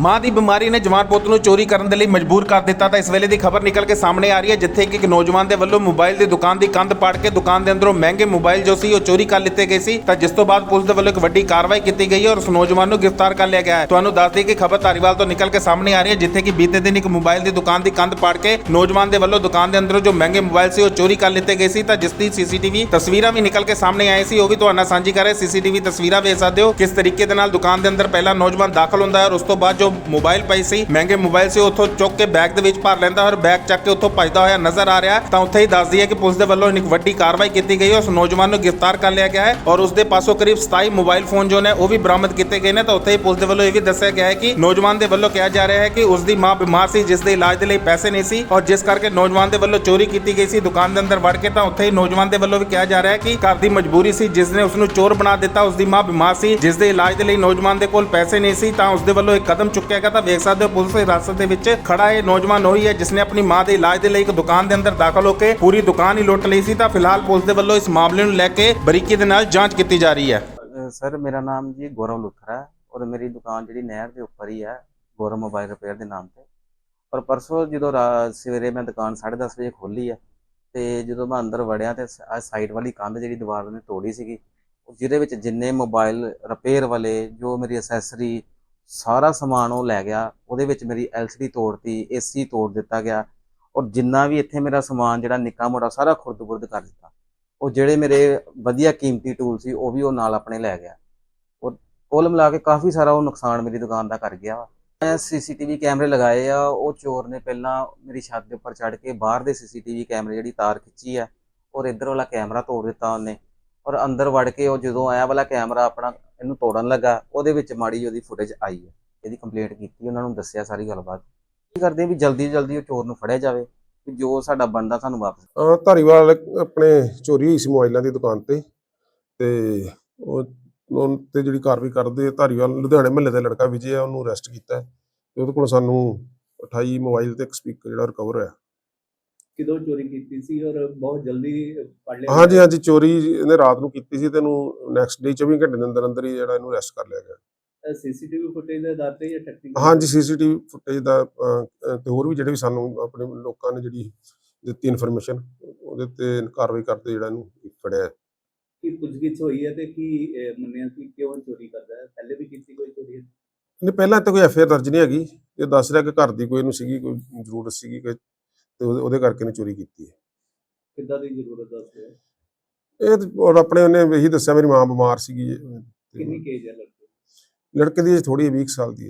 ਮਾਂ ਦੀ ਬਿਮਾਰੀ ਨੇ ਜਵਾਨ ਪੁੱਤ ਨੂੰ ਚੋਰੀ ਕਰਨ ਦੇ ਲਈ ਮਜਬੂਰ ਕਰ ਦਿੱਤਾ ਤਾਂ ਇਸ ਵੇਲੇ ਦੀ ਖਬਰ ਨਿਕਲ ਕੇ ਸਾਹਮਣੇ ਆ ਰਹੀ ਹੈ, ਜਿੱਥੇ ਕਿ ਇੱਕ ਨੌਜਵਾਨ ਦੇ ਵੱਲੋਂ ਮੋਬਾਈਲ ਦੀ ਦੁਕਾਨ ਦੀ ਕੰਧ ਪਾੜ ਕੇ ਦੁਕਾਨ ਦੇ ਅੰਦਰੋਂ ਮਹਿੰਗੇ ਮੋਬਾਈਲ ਜੋ ਸੀ ਉਹ ਚੋਰੀ ਕਰ ਲਿੱਤੇ ਗਏ ਸੀ। ਤਾਂ ਜਿਸ ਤੋਂ ਬਾਅਦ ਪੁਲਿਸ ਦੇ ਵੱਲੋਂ ਇੱਕ ਵੱਡੀ ਕਾਰਵਾਈ ਕੀਤੀ ਗਈ ਹੈ ਔਰ ਉਸ ਨੌਜਵਾਨ ਨੂੰ ਗ੍ਰਿਫਤਾਰ ਕਰ ਲਿਆ ਗਿਆ ਹੈ। ਤੁਹਾਨੂੰ ਦੱਸ ਦਈਏ ਕਿ ਖਬਰ ਧਾਰੀਵਾਲ ਤੋਂ ਨਿਕਲ ਕੇ ਸਾਹਮਣੇ ਆ ਰਹੀ ਹੈ, ਜਿੱਥੇ ਕਿ ਬੀਤੇ ਦਿਨ ਇੱਕ ਮੋਬਾਈਲ ਦੀ ਦੁਕਾਨ ਦੀ ਕੰਧ ਪਾੜ ਕੇ ਨੌਜਵਾਨ ਦੇ ਵੱਲੋਂ ਦੁਕਾਨ ਦੇ ਅੰਦਰੋਂ ਜੋ ਮਹਿੰਗੇ ਮੋਬਾਈਲ ਸੀ ਉਹ ਚੋਰੀ ਕਰ ਲਿੱਤੇ ਗਏ ਸੀ। ਤਾਂ ਜਿਸ ਦੀ ਸੀਸੀਟੀਵੀ ਤਸਵੀਰਾਂ ਵੀ ਨਿਕਲ ਕੇ ਸਾਹਮਣੇ ਆਏ ਸੀ, ਉਹ ਵੀ ਤੁਹਾਡੇ ਸਾਂਝੀ ਕਰ ਰਹੇ ਸੀਸੀਟੀਵੀ ਤਸਵੀਰਾਂ ਵੇਖ ਸਕਦੇ ਹੋ ਕਿਸ ਤਰੀਕੇ ਦੇ ਨਾਲ ਦੁਕਾਨ ਦੇ ਅੰਦਰ ਪਹਿਲਾ ਨੌਜਵਾਨ ਦਾਖਲ ਹੁੰਦਾ ਹੈ ਔਰ ਉਸ ਤੋਂ ਬਾਅਦ ਜੋ ਮੋਬਾਈਲ ਪਈ ਸੀ, ਮਹਿੰਗੇ ਮੋਬਾਈਲ ਸੀ, ਉੱਥੋਂ ਚੁੱਕ ਕੇ ਬੈਗ ਦੇ ਵਿੱਚ ਭਰ ਲੈਂਦਾ ਔਰ ਬੈਗ ਚੱਕ ਕੇ ਉੱਥੋਂ ਭੱਜਦਾ ਹੋਇਆ ਨਜ਼ਰ ਆ ਰਿਹਾ ਹੈ। ਤਾਂ ਉੱਥੇ ਹੀ ਦੱਸਦੀ ਹੈ ਕਿ ਪੁਲਿਸ ਦੇ ਵੱਲੋਂ ਇੱਕ ਵੱਡੀ ਕਾਰਵਾਈ ਕੀਤੀ ਗਈ ਉਸ ਨੌਜਵਾਨ ਨੂੰ ਗ੍ਰਿਫਤਾਰ ਕਰ ਲਿਆ ਗਿਆ ਹੈ ਔਰ ਉਸ ਦੇ ਪਾਸੋਂ ਕਰੀਬ 27 ਮੋਬਾਈਲ ਫੋਨ ਜੋ ਨੇ, ਉਹ ਵੀ ਬਰਾਮਦ ਕੀਤੇ ਗਏ ਨੇ। ਤਾਂ ਉੱਥੇ ਹੀ ਪੁਲਿਸ ਦੇ ਵੱਲੋਂ ਇਹ ਵੀ ਦੱਸਿਆ ਗਿਆ ਹੈ ਕਿ ਨੌਜਵਾਨ ਦੇ ਵੱਲੋਂ ਕਿਹਾ ਜਾ ਰਿਹਾ ਹੈ ਕਿ ਉਸ ਦੀ ਮਾਂ ਬਿਮਾਰ ਸੀ ਜਿਸ ਦੇ ਇਲਾਜ ਦੇ ਲਈ ਪੈਸੇ ਨਹੀਂ ਸੀ ਔਰ ਜਿਸ ਕਰਕੇ ਨੌਜਵਾਨ ਦੇ ਵੱਲੋਂ ਚੋਰੀ ਕੀਤੀ ਗਈ ਸੀ। ਦੁਕਾਨ ਦੇ ਅੰਦਰ ਵੜ ਕੇ ਤਾਂ ਉੱਥੇ ਹੀ ਨੌਜਵਾਨ ਦੇ ਵੱਲੋਂ ਵੀ ਕਿਹਾ ਜਾ ਰਿਹਾ ਹੈ ਕਿ ਘਰ ਦੀ ਮਜਬੂਰੀ ਸੀ ਜਿਸ ਨੇ ਉਸ ਨੂੰ ਚੋਰ ਬਣਾ ਦਿੱਤਾ ਉਸ ਦੀ ਮਾਂ ਬਿਮਾਰ ਸੀ ਜਿਸ ਦੇ ਇਲਾਜ ਦੇ ਲਈ ਨੌਜਵਾਨ ਦੇ ਕੋਲ ਪੈਸੇ ਨਹੀਂ ਸੀ। ਤਾਂ ਉਸ ਦੇ ਵੱਲੋਂ ਇੱਕ ਕਦਮ ਚੁੱਕਿਆ ਗਿਆ ਤਾਂ ਵੇਖ ਸਕਦੇ ਹੋ ਪੁਲਿਸ ਹਿਰਾਸਤ ਦੇ ਵਿੱਚ ਖੜਾ ਇਹ ਨੌਜਵਾਨ ਉਹੀ ਹੈ ਜਿਸ ਨੇ ਆਪਣੀ ਮਾਂ ਦੇ ਇਲਾਜ ਦੇ ਲਈ ਇੱਕ ਦੁਕਾਨ ਦੇ ਅੰਦਰ ਦਾਖਲ ਹੋ ਕੇ ਪੂਰੀ ਦੁਕਾਨ ਹੀ ਲੁੱਟ ਲਈ ਸੀ ਤਾਂ ਫਿਲਹਾਲ ਪੁਲਿਸ ਦੇ ਵੱਲੋਂ ਇਸ ਮਾਮਲੇ ਨੂੰ ਲੈ ਕੇ ਬਰੀਕੀ ਦੇ ਨਾਲ ਜਾਂਚ ਕੀਤੀ ਜਾ ਰਹੀ ਹੈ। ਸਰ, ਮੇਰਾ ਨਾਮ ਜੀ ਗੌਰਵ ਲੁਥਰਾ ਹੈ ਔਰ ਮੇਰੀ ਦੁਕਾਨ ਜਿਹੜੀ ਨਹਿਰ ਦੇ ਉੱਪਰ ਹੀ ਹੈ, ਗੌਰਵ ਮੋਬਾਈਲ ਰਿਪੇਅਰ ਦੇ ਨਾਮ ਤੇ। ਔਰ ਪਰਸੋਂ ਜਦੋਂ ਰਾ- ਸਵੇਰੇ ਮੈਂ ਦੁਕਾਨ 10:30 ਵਜੇ ਖੋਲੀ ਹੈ ਤੇ ਜਦੋਂ ਮੈਂ ਅੰਦਰ ਵੜਿਆ ਤੇ ਸਾਈਡ ਵਾਲੀ ਕੰਧ ਜਿਹੜੀ ਦੀਵਾਰ ਨੇ ਤੋੜੀ ਸੀਗੀ, ਜਿਹਦੇ ਵਿੱਚ ਜਿੰਨੇ ਮੋਬਾਈਲ ਰਿਪੇਅਰ ਵਾਲੇ, ਜੋ ਮੇਰੀ ਅਸੈਸਰੀ ਸਾਰਾ ਸਮਾਨ ਉਹ ਲੈ ਗਿਆ, ਉਹਦੇ ਵਿੱਚ ਮੇਰੀ LCD ਤੋੜਤੀ AC ਤੋੜ ਦਿੱਤਾ ਗਿਆ, ਔਰ ਜਿੰਨਾ ਵੀ ਇੱਥੇ ਮੇਰਾ ਸਮਾਨ ਜਿਹੜਾ ਨਿੱਕਾ ਮੋਟਾ ਸਾਰਾ ਖੁਰਦ-ਬੁਰਦ ਕਰ ਦਿੱਤਾ। ਉਹ ਜਿਹੜੇ ਮੇਰੇ ਵਧੀਆ ਕੀਮਤੀ ਟੂਲ ਸੀ, ਉਹ ਵੀ ਉਹ ਨਾਲ ਆਪਣੇ ਲੈ ਗਿਆ। ਔਰ ਕੁੱਲ ਮਿਲਾ ਕੇ ਕਾਫੀ ਸਾਰਾ ਉਹ ਨੁਕਸਾਨ ਮੇਰੀ ਦੁਕਾਨ ਦਾ ਕਰ ਗਿਆ। ਵਾ ਮੈਂ ਸੀਸੀਟੀਵੀ ਕੈਮਰੇ ਲਗਾਏ ਆ, ਉਹ ਚੋਰ ਨੇ ਪਹਿਲਾਂ ਮੇਰੀ ਛੱਤ ਦੇ ਉੱਪਰ ਚੜ੍ਹ ਕੇ ਬਾਹਰ ਦੇ ਸੀਸੀਟੀਵੀ ਕੈਮਰੇ ਜਿਹੜੀ ਤਾਰ ਖਿੱਚੀ ਆ, ਔਰ ਇੱਧਰ ਵਾਲਾ ਕੈਮਰਾ ਤੋੜ ਦਿੱਤਾ ਉਹਨੇ। ਔਰ ਅੰਦਰ ਵੜ ਕੇ ਉਹ ਜਦੋਂ ਆਇਆ ਵਾਲਾ ਕੈਮਰਾ ਆਪਣਾ ਇਹਨੂੰ ਤੋੜਨ ਲੱਗਾ, ਉਹਦੇ ਵਿੱਚ ਮਾੜੀ ਉਹਦੀ ਫੁਟੇਜ ਆਈ ਹੈ। ਇਹਦੀ ਕੰਪਲੇਂਟ ਕੀਤੀ, ਉਹਨਾਂ ਨੂੰ ਦੱਸਿਆ ਸਾਰੀ ਗੱਲਬਾਤ। ਕੀ ਕਰਦੇ ਵੀ ਜਲਦੀ ਜਲਦੀ ਉਹ ਚੋਰ ਨੂੰ ਫੜਿਆ ਜਾਵੇ, ਵੀ ਜੋ ਸਾਡਾ ਬਣਦਾ ਸਾਨੂੰ ਵਾਪਸ ਧਾਰੀਵਾਲ ਆਪਣੇ ਚੋਰੀ ਹੋਈ ਸੀ ਮੋਬਾਈਲਾਂ ਦੀ ਦੁਕਾਨ ਤੇ ਤੇ ਉਹ ਉਹ ਤੇ ਜਿਹੜੀ ਕਾਰਵਾਈ ਕਰਦੇ ਧਾਰੀਵਾਲ ਲੁਧਿਆਣੇ ਮਹੱਲੇ ਦਾ ਲੜਕਾ ਵਿਜੇ ਆ, ਉਹਨੂੰ ਅਰੈਸਟ ਕੀਤਾ ਤੇ ਉਹਦੇ ਕੋਲ ਸਾਨੂੰ 28 ਮੋਬਾਈਲ ਤੇ ਇੱਕ ਸਪੀਕਰ ਜਿਹੜਾ ਰਿਕਵਰ ਹੋਇਆ। ਕਿਦੋਂ ਚੋਰੀ ਕੀਤੀ ਸੀ ਔਰ ਬਹੁਤ ਜਲਦੀ ਫੜ ਲਿਆ ਹਾਂਜੀ ਹਾਂਜੀ ਚੋਰੀ ਇਹਨੇ ਰਾਤ ਨੂੰ ਕੀਤੀ ਸੀ ਤੇ ਇਹਨੂੰ ਨੈਕਸਟ ਡੇ 24 ਘੰਟੇ ਦੇ ਅੰਦਰ ਅੰਦਰ ਹੀ ਜਿਹੜਾ ਇਹਨੂੰ ਅਰੈਸਟ ਕਰ ਲਿਆ ਗਿਆ। ਸੀਸੀਟੀਵੀ ਫੁਟੇਜ ਦੇ ਆਧਾਰ ਤੇ ਜਾਂ ਟੈਕਨੀਕਲ ਹਾਂਜੀ ਸੀਸੀਟੀਵੀ ਫੁਟੇਜ ਦਾ ਤੇ ਹੋਰ ਵੀ ਜਿਹੜੇ ਵੀ ਸਾਨੂੰ ਆਪਣੇ ਲੋਕਾਂ ਨੇ ਜਿਹੜੀ ਦਿੱਤੀ ਇਨਫੋਰਮੇਸ਼ਨ ਉਹਦੇ ਤੇ ਕਾਰਵਾਈ ਕਰਦੇ ਜਿਹੜਾ ਇਹਨੂੰ ਫੜਿਆ। ਕੀ ਪੁੱਛਗਿੱਛ ਹੋਈ ਹੈ ਤੇ ਕੀ ਮੰਨਿਆ ਕਿ ਕਿਉਂ ਚੋਰੀ ਕਰਦਾ ਹੈ? ਪਹਿਲੇ ਵੀ ਕੀਤੀ ਕੋਈ ਚੋਰੀ ਨਹੀਂ ਪਹਿਲਾਂ ਤਾਂ ਕੋਈ ਐਫਆਈਆਰ ਦਰਜ ਨਹੀਂ ਹੈਗੀ। ਇਹ ਦੱਸ ਰਿਹਾ ਕਿ ਘਰ ਦੀ ਕੋਈ ਇਹਨੂੰ ਸੀਗੀ ਕੋਈ ਜ਼ਰੂਰਤ ਸੀਗੀ ਕਿ ਤੇ ਉਹਦੇ ਉਹਦੇ ਕਰਕੇ ਨੇ ਚੋਰੀ ਕੀਤੀ ਹੈ। ਕਿੱਦਾਂ ਦੀ ਜ਼ਰੂਰਤ ਦੱਸਦੇ ਹੋ? ਇਹ ਤੇ ਔਰ ਆਪਣੇ ਉਹਨੇ ਇਹੀ ਦੱਸਿਆ ਮੇਰੀ ਮਾਂ ਬਿਮਾਰ ਸੀਗੀ। ਤੇ ਕਿੰਨੀ ਕੇਜ ਹੈ ਲੜਕੇ ਲੜਕੇ ਦੀ ਥੋੜੀ 20 ਕੁ ਸਾਲ ਦੀ ਹੈ।